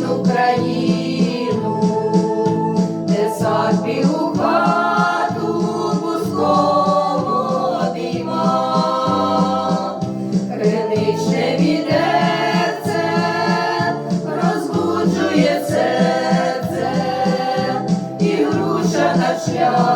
вічну країну, де собі пусково дима, криничне відерце розбуджує серце і груша на шлях.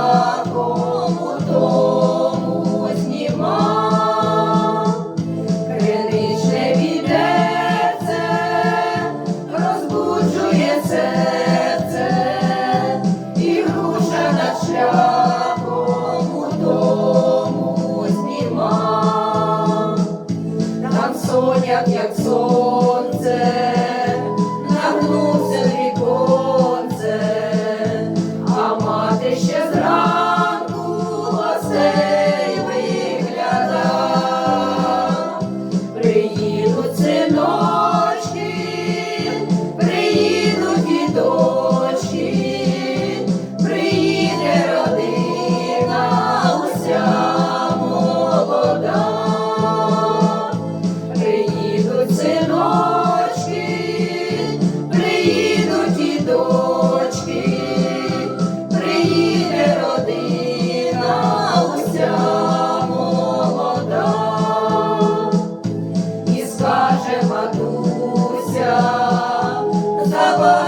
Baba.